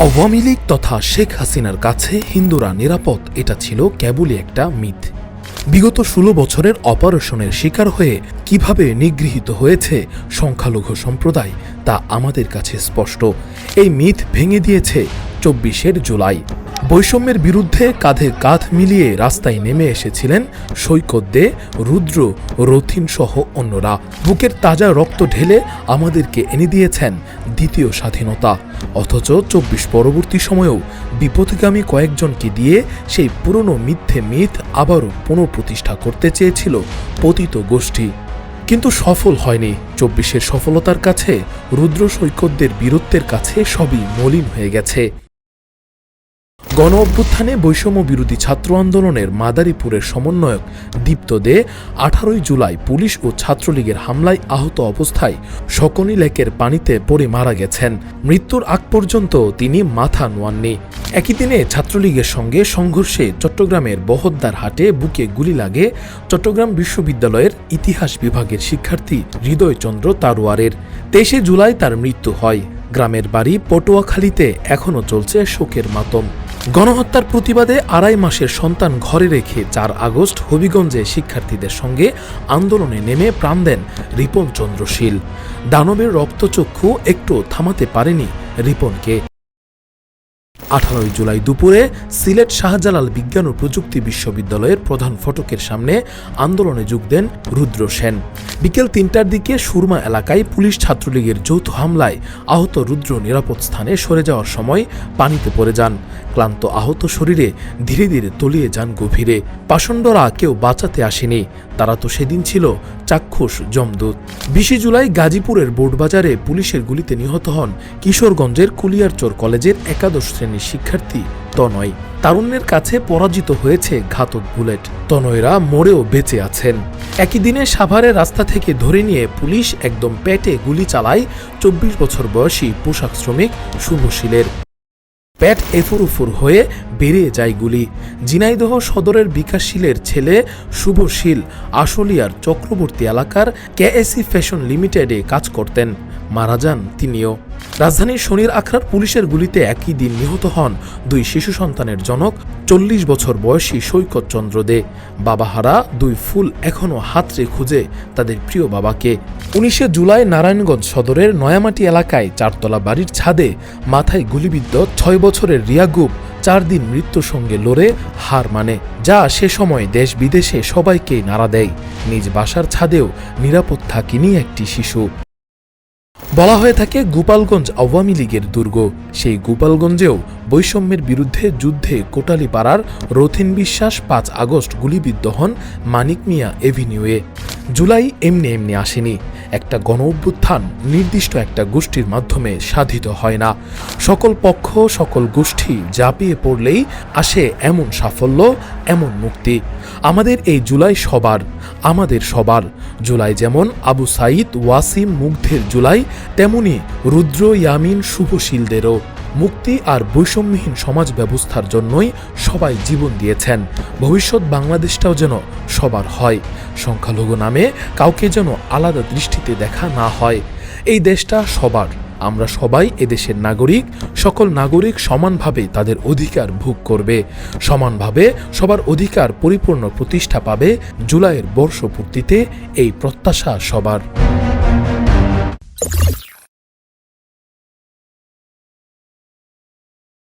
আওয়ামী লীগ তথা শেখ হাসিনার কাছে হিন্দুরা নিরাপদ, এটা ছিল কেবলই একটা মিথ। বিগত ষোলো বছরের অপারেশনের শিকার হয়ে কীভাবে নিগৃহীত হয়েছে সংখ্যালঘু সম্প্রদায়, তা আমাদের কাছে স্পষ্ট। এই মিথ ভেঙে দিয়েছে চব্বিশের জুলাই। বৈষম্যের বিরুদ্ধে কাঁধে কাঁধ মিলিয়ে রাস্তায় নেমে এসেছিলেন সৈকত দে, রুদ্র, রথিন সহ অন্যরা। বুকের তাজা রক্ত ঢেলে আমাদেরকে এনে দিয়েছেন দ্বিতীয় স্বাধীনতা। অথচ চব্বিশ পরবর্তী সময়েও বিপথগামী কয়েকজনকে দিয়ে সেই পুরনো মিথ্যে মিথ আবারও পুনঃপ্রতিষ্ঠা করতে চেয়েছিল পতিত গোষ্ঠী। কিন্তু সফল হয়নি। চব্বিশের সফলতার কাছে রুদ্র সৈকতদের বীরত্বের কাছে সবই মলিন হয়ে গেছে। গণ অভ্যুত্থানে বৈষম্য বিরোধী ছাত্র আন্দোলনের মাদারীপুরের সমন্বয়ক দীপ্ত দে আঠারোই জুলাই পুলিশ ও ছাত্রলীগের হামলায় আহত অবস্থায় শকনি লেকের পানিতে পড়ে মারা গেছেন। মৃত্যুর আগ পর্যন্ত তিনি মাথা নোয়াননি। একই দিনে ছাত্রলীগের সঙ্গে সংঘর্ষে চট্টগ্রামের বহদ্দার হাটে বুকে গুলি লাগে চট্টগ্রাম বিশ্ববিদ্যালয়ের ইতিহাস বিভাগের শিক্ষার্থী হৃদয়চন্দ্র তারোয়ারের তেইশে জুলাই তার মৃত্যু হয়। গ্রামের বাড়ি পটুয়াখালীতে এখনও চলছে শোকের মাতম। গণহত্যার প্রতিবাদে আড়াই মাসের সন্তান ঘরে রেখে চার আগস্ট হবিগঞ্জে শিক্ষার্থীদের সঙ্গে আন্দোলনে নেমে প্রাণ দেন রিপন চন্দ্রশীল। দানবের রক্তচক্ষু একটু থামাতে পারেনি রিপনকে। আঠারোই জুলাই দুপুরে সিলেট শাহজালাল বিজ্ঞান ও প্রযুক্তি বিশ্ববিদ্যালয়ের প্রধান ফটকের সামনে আন্দোলনে যোগ দেন রুদ্র সেন। বিকেল তিনটার দিকে সুরমা এলাকায় পুলিশ ছাত্রলীগের যৌথ হামলায় আহত রুদ্র নিরাপদ স্থানে সরে যাওয়ার সময় পানিতে পড়ে যান। ক্লান্ত আহত শরীরে ধীরে ধীরে তলিয়ে যান গভীরে। পাষণ্ডরা কেউ বাঁচাতে আসেনি। তারা তো সেদিন ছিল চাক্ষুষ জমদূত। বিশে জুলাই গাজীপুরের বোর্ডবাজারে পুলিশের গুলিতে নিহত হন কিশোরগঞ্জের কুলিয়ারচর কলেজের একাদশ শ্রেণির শিক্ষার্থী তনয়। তারুণ্যের কাছে পরাজিত হয়েছে ঘাতক বুলেট। তনয়রা মরেও বেঁচে আছেন। একই দিনে সাভারে রাস্তা থেকে ধরে নিয়ে পুলিশ একদম পেটে গুলি চালায় চব্বিশ বছর বয়সী পোশাক শ্রমিক শুভশীলের। প্যাট এফুরুফুর হয়ে বেরিয়ে যায় গুলি। ঝিনাইদহ সদরের বিকাশশীলের ছেলে শুভশীল আশুলিয়ার চক্রবর্তী এলাকার কেএসি ফ্যাশন লিমিটেডে কাজ করতেন। মারা যান তিনিও। রাজধানীর শনির আখড়ার পুলিশের গুলিতে একই দিন নিহত হন দুই শিশু সন্তানের জনক, চল্লিশ বছর বয়সী সৈকত চন্দ্র দে। বাবাহারা দুই ফুল এখনও হাতড়ে খুঁজে তাদের প্রিয় বাবাকে। উনিশে জুলাই নারায়ণগঞ্জ সদরের নয়ামাটি এলাকায় চারতলা বাড়ির ছাদে মাথায় গুলিবিদ্ধ ছয় বছরের রিয়াগুপ চার দিন মৃত্যুর সঙ্গে লড়ে হার মানে যা সে সময় দেশ বিদেশে সবাইকেই নাড়া দেয়। নিজ বাসার ছাদেও নিরাপদ থাকিনি একটি শিশু। বলা হয়ে থাকে গোপালগঞ্জ আওয়ামী লীগের দুর্গ। সেই গোপালগঞ্জেও বৈষম্যের বিরুদ্ধে যুদ্ধে কোটালীপাড়ার রথিন বিশ্বাস পাঁচ আগস্ট গুলিবিদ্ধ হন মানিক মিয়া এভিনিউয়ে। জুলাই এমনি এমনি আসেনি। একটা গণ অভ্যুত্থান নির্দিষ্ট একটা গোষ্ঠীর মাধ্যমে সাধিত হয় না। সকল পক্ষ, সকল গোষ্ঠী জাপিয়ে পড়লেই আসে এমন সাফল্য, এমন মুক্তি। আমাদের এই জুলাই সবার, আমাদের সবার। জুলাই যেমন আবু সাইদ ওয়াসিম মুগ্ধের জুলাই, তেমনি রুদ্র, ইয়ামিন, শুভশীলদেরও। মুক্তি আর বৈষম্যহীন সমাজ ব্যবস্থার জন্যই সবাই জীবন দিয়েছেন। ভবিষ্যৎ বাংলাদেশটাও যেন সবার হয়। সংখ্যালঘু নামে কাউকে যেন আলাদা দৃষ্টিতে দেখা না হয়। এই দেশটা সবার। আমরা সবাই এদেশের নাগরিক। সকল নাগরিক সমানভাবে তাদের অধিকার ভোগ করবে। সমানভাবে সবার অধিকার পরিপূর্ণ প্রতিষ্ঠা পাবে জুলাইয়ের বর্ষপূর্তিতে। এই প্রত্যাশা সবার।